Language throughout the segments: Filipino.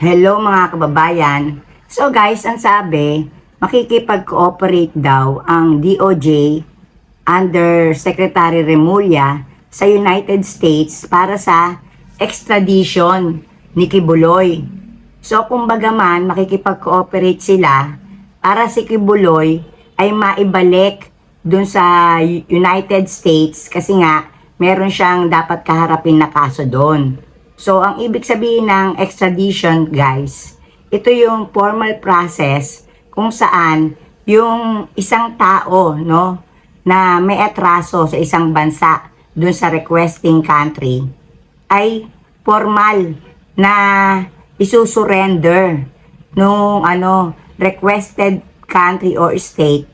Hello mga kababayan. So guys, ang sabi, makikipag-cooperate daw ang DOJ under Secretary Remulla sa United States para sa extradition ni Kibuloy. So kumbaga man, makikipag-cooperate sila para si Kibuloy ay maibalik dun sa United States kasi nga meron siyang dapat kaharapin na kaso doon. So, ang ibig sabihin ng extradition, guys, ito yung formal process kung saan yung isang tao, no, na may atraso sa isang bansa dun sa requesting country ay formal na isusurrender nung ano requested country or state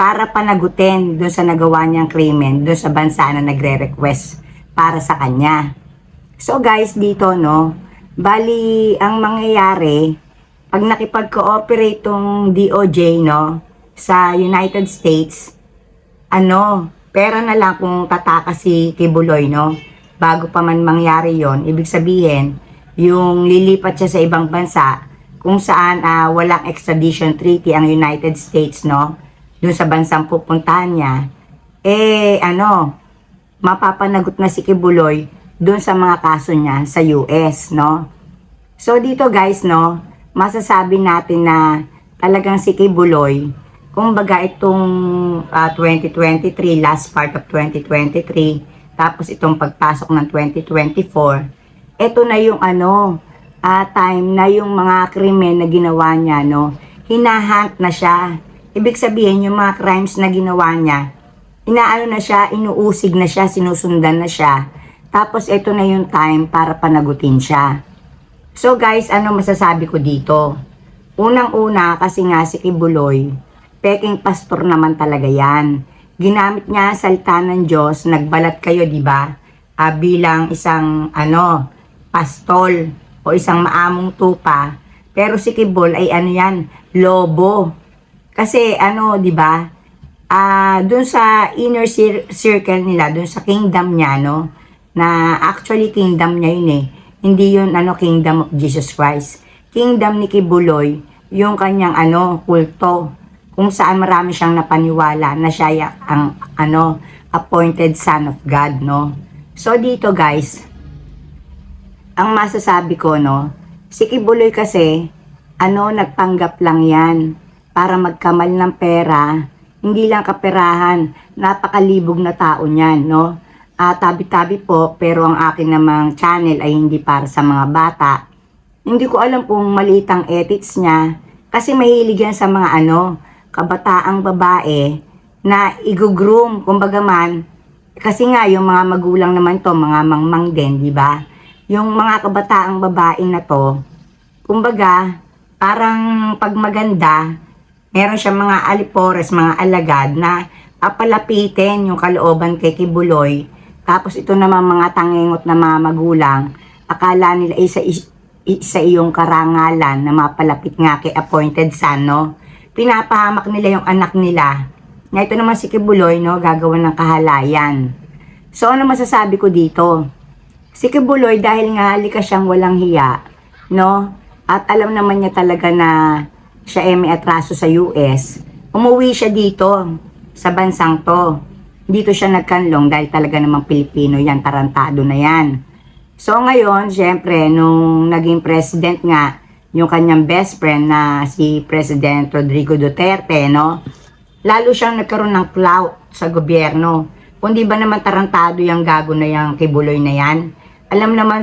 para panagutin dun sa nagawa niyang krimen dun sa bansa na nagre-request para sa kanya. So guys, dito no, bali ang mangyayari pag nakipag-cooperate tong DOJ no? Sa United States, ano, pera na lang kung tataka si Kibuloy no? Bago pa man mangyari yon ibig sabihin yung lilipat siya sa ibang bansa kung saan ah, walang extradition treaty ang United States no? Dun sa bansang pupuntahan niya eh ano mapapanagot na si Kibuloy doon sa mga kaso niya sa US, no? So dito guys, no, masasabi natin na talagang si Kibuloy, kumbaga itong ah, 2023, last part of 2023, tapos itong pagpasok ng 2024, ito na yung ano, ah, time na yung mga krimen na ginawa niya, no, hinahunt na siya. Ibig sabihin, yung mga crimes na ginawa niya, inaano na siya, inuusig na siya, sinusundan na siya. Tapos ito na yung time para panagutin siya. So guys, ano masasabi ko dito? Unang-una kasi nga si Kibuloy, peking pastor naman talaga yan. Ginamit niya salita ng Diyos, nagbalat kayo, di ba? Ah, bilang isang ano, pastol o isang maamong tupa. Pero si Kibol ay ano yan, lobo. Kasi ano, di ba? Ah, doon sa inner cir- circle nila, doon sa kingdom niya, no? Na actually kingdom niya yun eh. Hindi yun ano kingdom of Jesus Christ. Kingdom ni Kibuloy, yung kanyang ano, kulto. Kung saan marami siyang napaniwala na siya ya- ang ano, appointed son of God, no? So dito guys, ang masasabi ko, no, si Kibuloy kasi, ano, nagpanggap lang yan para magkamal ng pera, hindi lang kaperahan, napakalibog na tao niyan, no? Ah, tabi-tabi po, pero ang akin namang channel ay hindi para sa mga bata. Hindi ko alam kung maliit ang ethics niya, kasi mahilig yan sa mga ano, kabataang babae na igugroom, kumbaga man, kasi nga yung mga magulang naman to, mga mangmang din, di ba? Yung mga kabataang babae na to, kumbaga, parang pag maganda, meron siya mga alipores, mga alagad na papalapitin yung kalooban kay Kibuloy. Tapos ito naman mga tangingot na mga magulang, akala nila isa, isa iyong karangalan na mapalapit nga kay appointed son, no? Pinapahamak nila yung anak nila. Na ito naman si Kibuloy, no? Gagawa ng kahalayan. So, ano masasabi ko dito? Si Kibuloy, dahil nga likas siyang walang hiya, no? At alam naman niya talaga na siya ay may atraso sa US, umuwi siya dito sa bansang to. Dito siya nagkanlong dahil talaga namang Pilipino yan, tarantado na yan. So ngayon, syempre, nung naging president nga, yung kanyang best friend na si President Rodrigo Duterte, no? Lalo siyang nagkaroon ng clout sa gobyerno. Kung di ba naman tarantado yung gago na yung kibuloy na yan, alam naman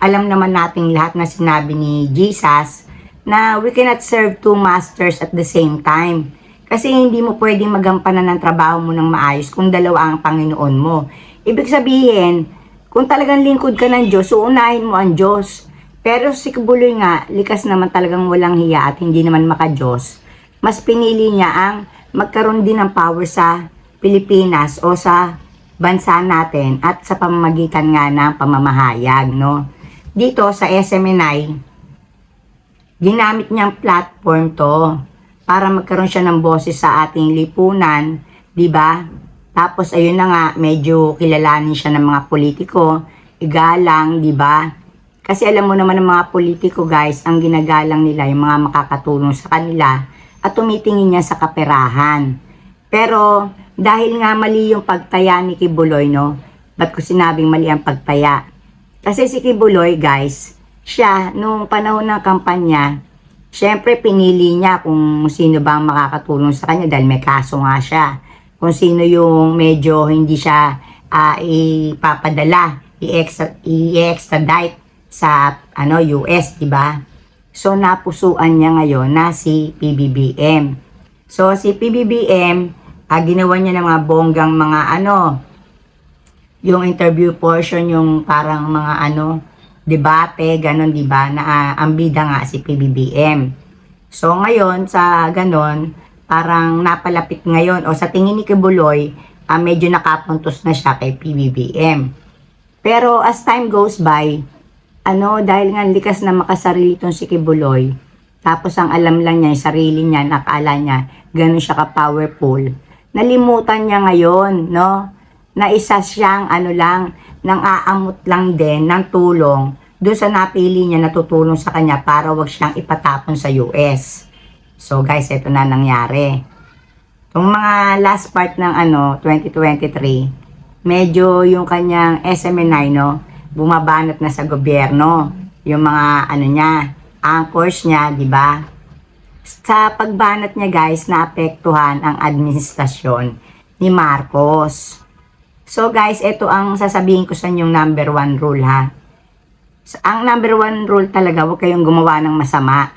alam naman nating lahat na sinabi ni Jesus na we cannot serve two masters at the same time. Kasi hindi mo pwedeng magampanan ng trabaho mo ng maayos kung dalawa ang Panginoon mo. Ibig sabihin, kung talagang lingkod ka ng Diyos, uunahin mo ang Diyos. Pero si Kibuloy nga, likas naman talagang walang hiya at hindi naman maka-Diyos. Mas pinili niya ang magkaroon din ng power sa Pilipinas o sa bansa natin at sa pamamagitan nga ng pamamahayag, no? Dito sa SMNI, ginamit niyang platform to para magkaroon siya ng boses sa ating lipunan, 'di ba? Tapos ayun na nga, medyo kilalanin siya ng mga politiko, igalang, 'di ba? Kasi alam mo naman ng mga politiko guys, ang ginagalang nila yung mga makakatulong sa kanila at tumitingin niya sa kaperahan. Pero dahil nga mali yung pagtaya ni Kibuloy, no? Ba't ko sinabing mali ang pagtaya? Kasi si Kibuloy guys, siya nung panahon ng kampanya, syempre pinili niya kung sino ba ang makakatulong sa kanya dahil may kaso nga siya. Kung sino yung medyo hindi siya ah, ipapadala, i-extra- i-extradite sa ano US, di ba? So napusuan niya ngayon na si PBBM. So si PBBM, ah, ginawa niya ng mga bonggang mga ano, yung interview portion, yung parang mga ano, debate, ganon, di ba? Na ah, ang bida nga si PBBM. So ngayon sa ganon, parang napalapit ngayon o sa tingin ni Kibuloy, ah, medyo nakapuntos na siya kay PBBM. Pero as time goes by, ano, dahil nga likas na makasarili tong si Kibuloy, tapos ang alam lang niya, yung sarili niya, nakala niya, ganun siya ka-powerful. Nalimutan niya ngayon, no? Na isa siyang, ano lang, nang aamot lang din ng tulong doon sa napili niya na tutulong sa kanya para wag siyang ipatapon sa US. So guys, ito na nangyari. Itong mga last part ng ano, 2023, medyo yung kanyang SMNI, no, bumabanat na sa gobyerno. Yung mga ano niya, anchors niya, di ba? Sa pagbanat niya guys, naapektuhan ang administrasyon ni Marcos. So guys, ito ang sasabihin ko sa inyong number one rule ha. Ang number one rule talaga, huwag kayong gumawa ng masama.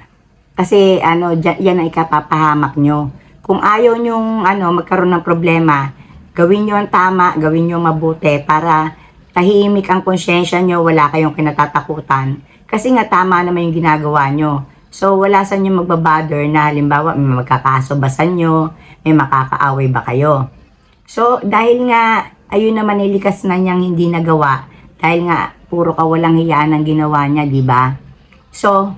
Kasi ano, yan ang ikapapahamak nyo. Kung ayaw nyong ano, magkaroon ng problema, gawin nyo ang tama, gawin nyo mabuti para tahimik ang konsyensya nyo, wala kayong kinatatakutan. Kasi nga tama naman yung ginagawa nyo. So wala sa inyo magbabother na halimbawa may magkakaso ba sa inyo, may makakaaway ba kayo. So dahil nga ayun naman nilikas na niyang hindi nagawa dahil nga puro kawalang hiyaan ang ginawa niya, di ba? So,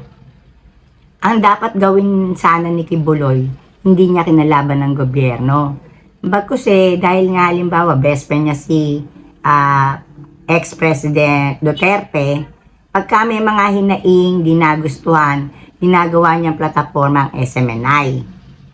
ang dapat gawin sana ni Kibuloy, hindi niya kinalaban ng gobyerno. Bagkus eh, dahil nga halimbawa, best friend niya si ah, ex-president Duterte, pagka may mga hinaing, di nagustuhan, ginagawa niyang plataforma ang SMNI.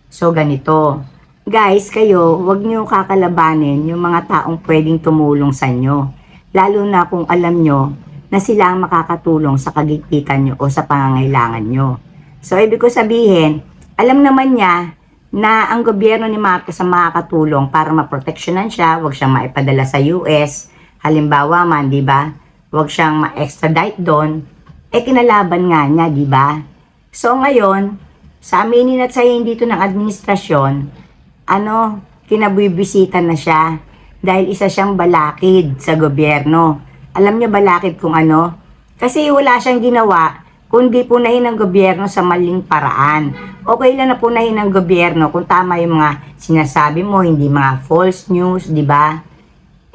So, ganito. Guys, kayo, wag niyo kakalabanin yung mga taong pwedeng tumulong sa inyo. Lalo na kung alam nyo na sila ang makakatulong sa kagipitan nyo o sa pangangailangan nyo. So, ibig ko sabihin, alam naman niya na ang gobyerno ni Marcos ang makakatulong para maproteksyonan siya, wag siyang maipadala sa US. Halimbawa man, di ba? Wag siyang ma-extradite doon. Eh, kinalaban nga niya, di ba? So, ngayon, sa aminin at sayin dito ng administrasyon, ano, kinabibisita na siya dahil isa siyang balakid sa gobyerno. Alam niyo balakid kung ano? Kasi wala siyang ginawa kundi punahin ng gobyerno sa maling paraan. Okay lang na punahin ng gobyerno kung tama yung mga sinasabi mo, hindi mga false news, di ba?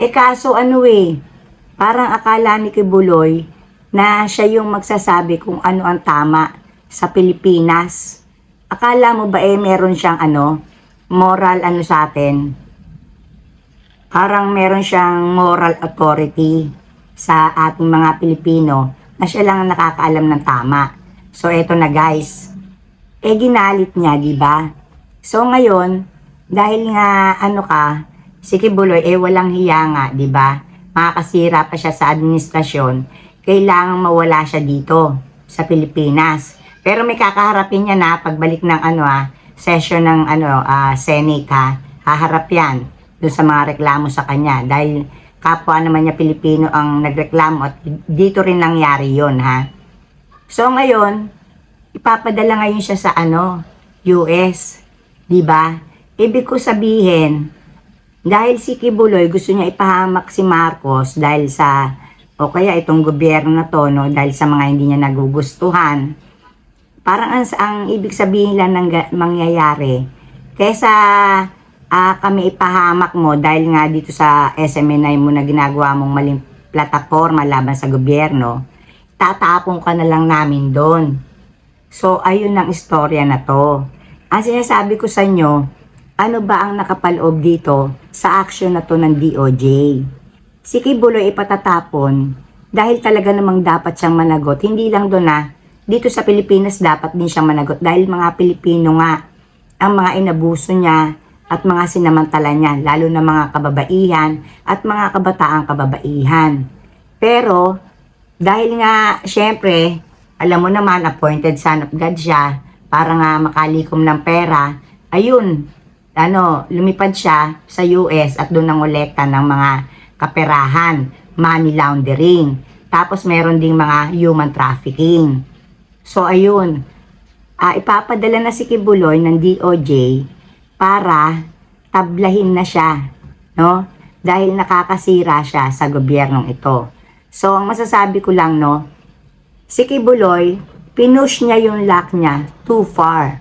Eh kaso ano eh, parang akala ni Kibuloy na siya yung magsasabi kung ano ang tama sa Pilipinas. Akala mo ba eh meron siyang ano, moral ano sa atin? Parang meron siyang moral authority sa ating mga Pilipino na siya lang ang nakakaalam ng tama. So eto na guys. Eh ginalit niya, di ba? So ngayon, dahil nga ano ka, si Kibuloy eh walang hiya nga, di ba? Makakasira pa siya sa administrasyon, kailangang mawala siya dito sa Pilipinas. Pero may kakaharapin niya na pagbalik ng ano ah, session ng ano ah, Senate ha, haharap yan doon sa mga reklamo sa kanya dahil kapwa naman niya Pilipino ang nagreklamo at dito rin nangyari yon ha. So ngayon, ipapadala ngayon siya sa ano, US, 'di ba? Ibig ko sabihin, dahil si Kibuloy gusto niya ipahamak si Marcos dahil sa o kaya itong gobyerno na to no dahil sa mga hindi niya nagugustuhan. Parang ang, ang ibig sabihin lang ng mangyayari kaysa ah, kami ipahamak mo dahil nga dito sa SMNI mo na ginagawa mong maling plataforma laban sa gobyerno, tatapon ka na lang namin doon. So, ayun ang istorya na to. Ang sinasabi ko sa inyo, ano ba ang nakapaloob dito sa action na to ng DOJ? Si Kibuloy ipatatapon dahil talaga namang dapat siyang managot. Hindi lang doon na, dito sa Pilipinas dapat din siyang managot dahil mga Pilipino nga ang mga inabuso niya at mga sinamantala niya, lalo na mga kababaihan at mga kabataang kababaihan. Pero, dahil nga, syempre, alam mo naman, appointed son of God siya, para nga makalikom ng pera, ayun, ano, lumipad siya sa US at doon nangolekta ng mga kaperahan, money laundering. Tapos meron ding mga human trafficking. So ayun, ah, ipapadala na si Kibuloy ng DOJ para tablahin na siya, no? Dahil nakakasira siya sa gobyernong ito. So ang masasabi ko lang, no, si Kibuloy, pinush niya yung luck niya too far.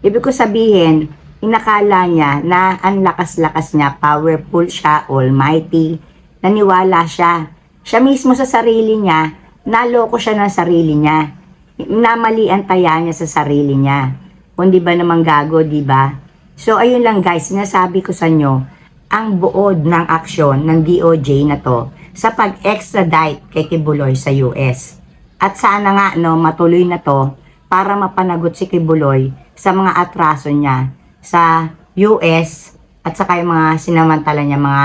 Ibig ko sabihin, inakala niya na ang lakas-lakas niya, powerful siya, almighty, naniwala siya. Siya mismo sa sarili niya, naloko siya ng sarili niya. Namalian taya niya sa sarili niya. Kung di ba naman gago, di ba? So, ayun lang guys, sinasabi ko sa inyo, ang buod ng aksyon ng DOJ na to sa pag-extradite kay Kibuloy sa US. At sana nga, no, matuloy na to para mapanagot si Kibuloy sa mga atraso niya sa US at saka yung mga sinamantala niya mga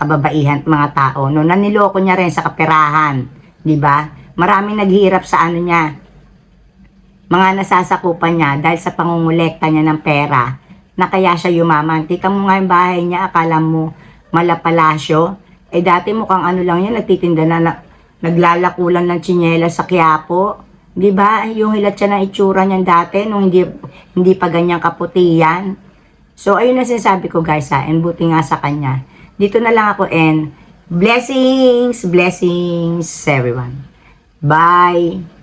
kababaihan mga tao. No, naniloko niya rin sa kaperahan, 'di ba? Maraming naghihirap sa ano niya. Mga nasasakupan niya dahil sa pangungulekta niya ng pera na kaya siya yumaman. Tika mo nga yung bahay niya, akala mo malapalasyo. Eh dati mukhang ano lang yan, nagtitinda na, na naglalakulan ng tsinyela sa Quiapo. 'Di ba? Yung hilat siya ng itsura niyan dati nung hindi hindi pa ganyan kaputi yan. So ayun na sinasabi ko guys ha, and buti nga sa kanya. Dito na lang ako and blessings, blessings everyone. Bye.